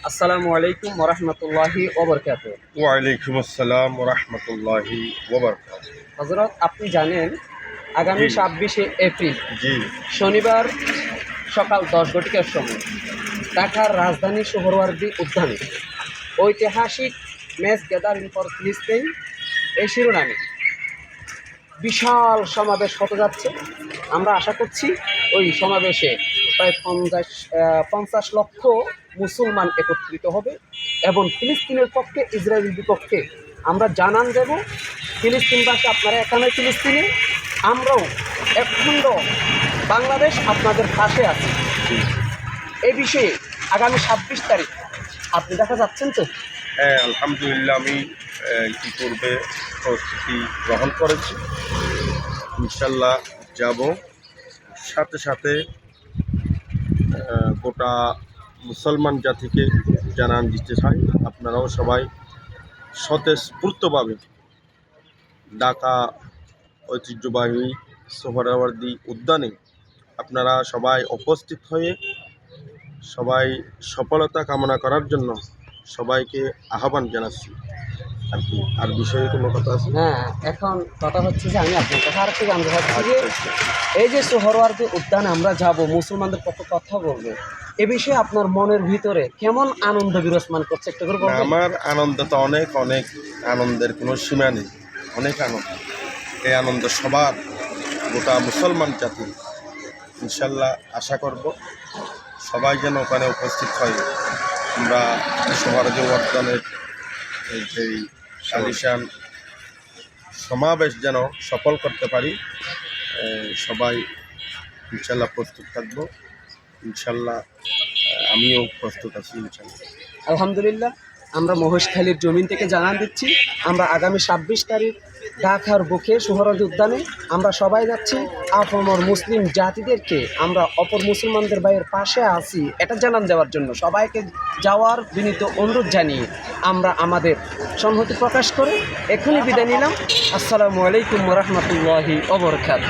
আসসালামু আলাইকুম ওরহমতুল্লাহি ওবরকাত ওয়ালাইকুম আসসালাম রহমতুল্লাহি ওবরকাত হজরত আপনি জানেন আগামী ছাব্বিশে এপ্রিল জি। শনিবার সকাল দশ ঘটিকার সময় ঢাকার রাজধানী সোহরওয়ার্দী উদ্যানে ঐতিহাসিক ম্যাচ গ্যাদারিং ফর ফিলিস্তিন এই শিরোনামে বিশাল সমাবেশ হতে যাচ্ছে। আমরা আশা করছি ওই সমাবেশে প্রায় পঞ্চাশ পঞ্চাশ লক্ষ মুসলমান একত্রিত হবে এবং ফিলিস্তিনের পক্ষে, ইসরায়েলের বিপক্ষে আমরা জানান দেব ফিলিস্তিনবাসী আপনারা এখানে ফিলিস্তিনে, আমরাও একখণ্ড বাংলাদেশ আপনাদের পাশে আছে। এই বিষয়ে আগামী ছাব্বিশ তারিখ আপনি দেখা যাচ্ছেন তো? হ্যাঁ আলহামদুলিল্লাহ আমি ইতিপূর্বে প্রস্তুতি গ্রহণ করেছি। ইনশাল্লাহ যাব। সাথে সাথে গোটা মুসলমান জাতিকে জানান দিতে চাই আপনারাও সবাই স্বতঃস্ফূর্তভাবে ঢাকা ঐতিহ্যবাহী সোহরাওয়ার্দী উদ্যানে আপনারা সবাই উপস্থিত হয়ে সবাই সফলতা কামনা করার জন্য সবাইকে আহ্বান জানাচ্ছি। আর কি? আর বিষয়ে কোনো কথা আছে? হ্যাঁ এখন কথা হচ্ছে যে আমি আপনার কাছে আরেকটু জানতে চাচ্ছি যে এই যে সোহরওয়ার্দী উদ্যানে আমরা যাব মুসলমানদের পক্ষে কথা বলব এ বিষয়ে আপনার মনের ভিতরে কেমন আনন্দ বিরাজমান করছে? একটু করে বলবেন। আমার আনন্দ তো অনেক অনেক আনন্দের কোনো সীমা নেই। অনেক আনন্দ। এই আনন্দ সবার গোটা মুসলমান জাতি। ইনশাল্লাহ আশা করব সবাই যেন ওখানে উপস্থিত হয়। আমরা সমারাজ্য উদ্যানের এই যে সালিশান সমাবেশ যেন সফল করতে পারি সবাই ইনশাল্লাহ প্রস্তুত থাকব। ইনশাল্লাহ আমিও প্রস্তুত আছি ইনশাল্লাহ। আলহামদুলিল্লাহ, আমরা মহেশখালীর জমিন থেকে জানান দিচ্ছি। আমরা আগামী ছাব্বিশ তারিখ ঢাকার বুকে সুহরাজ উদ্যানে আমরা সবাই যাচ্ছি। আপমর মুসলিম জাতিদেরকে আমরা অপর মুসলমানদের ভাইয়ের পাশে আছি। এটা জানান দেওয়ার জন্য। সবাইকে যাওয়ার বিনীত অনুরোধ জানিয়ে আমরা আমাদের সংহতি প্রকাশ করে এখনই বিদায় নিলাম। আসসালামু আলাইকুম রহমতুল্লাহি অবরকাত